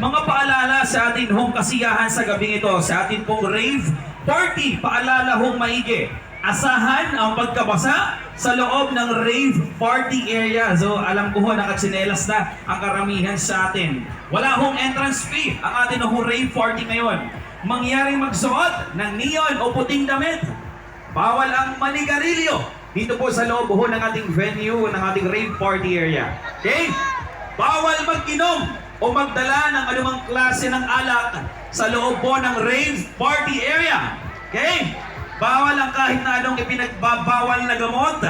Mga paalala sa atin hong kasiyahan sa gabing ito, sa atin pong rave party, paalala hong maigi. Asahan ang pagkabasa sa loob ng rave party area. So alam ko ho, nakatsinelas na ang karamihan sa atin. Wala hong entrance fee ang atin hong rave party ngayon. Mangyaring magsuot ng neon o puting damit. Bawal ang manigarilyo dito po sa loob ho ng ating venue, ng ating rave party area. Okay? Bawal mag-inom o magdala ng anumang klase ng alak sa loob po ng rave party area. Okay? Bawal ang kahit na anong ipinagbabawal na gamot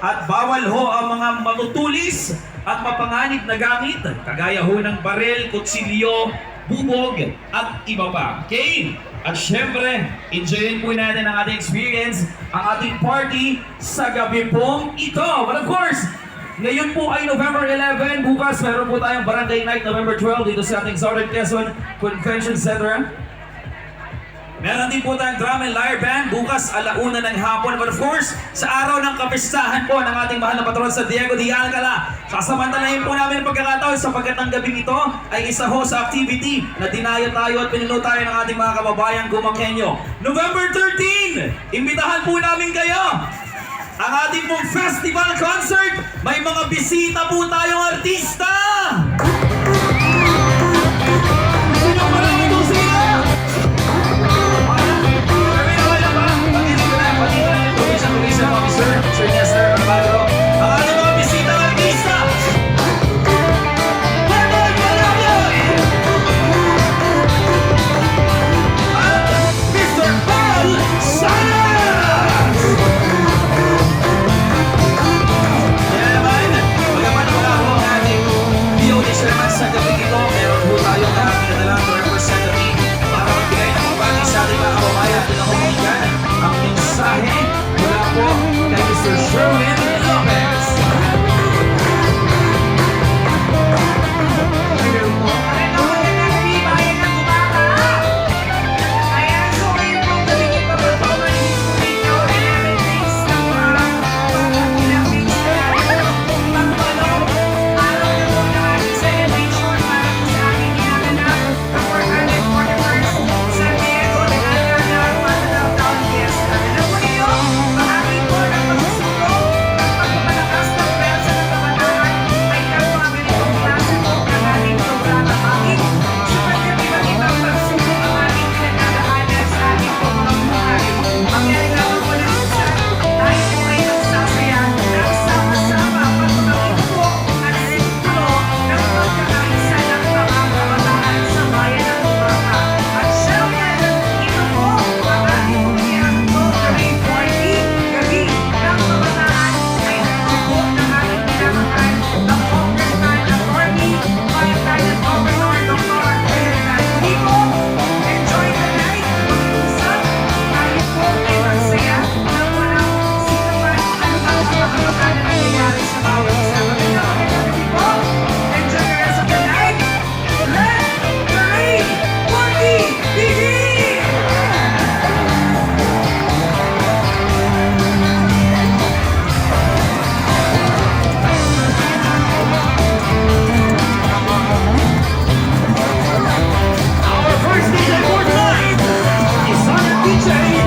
at bawal ho ang mga matutulis at mapanganib na gamit kagaya ho ng baril, kutsilyo, bubog at iba pa. Okay? At syempre, enjoyin po natin ang ating experience, ang ating party sa gabi pong ito. But of course, ngayon po ay November 11. Bukas meron po tayong Barangay Night November 12 dito sa ating Southern Quezon Convention Center. Meron din po tayong drum and lyre band bukas alauna ng hapon. But of course, sa araw ng kapistahan po ng ating mahal na patron sa Diego de Alcala, sasamantalahin po namin ang pagkakataon sapagkat ang gabing ito ay isa ho sa activity na dinayo tayo at pinuno tayo ng ating mga kababayang gumakenyo. November 13, imbitahan po namin kayo ang ating pong festival concert, may mga bisita po tayong artista! change.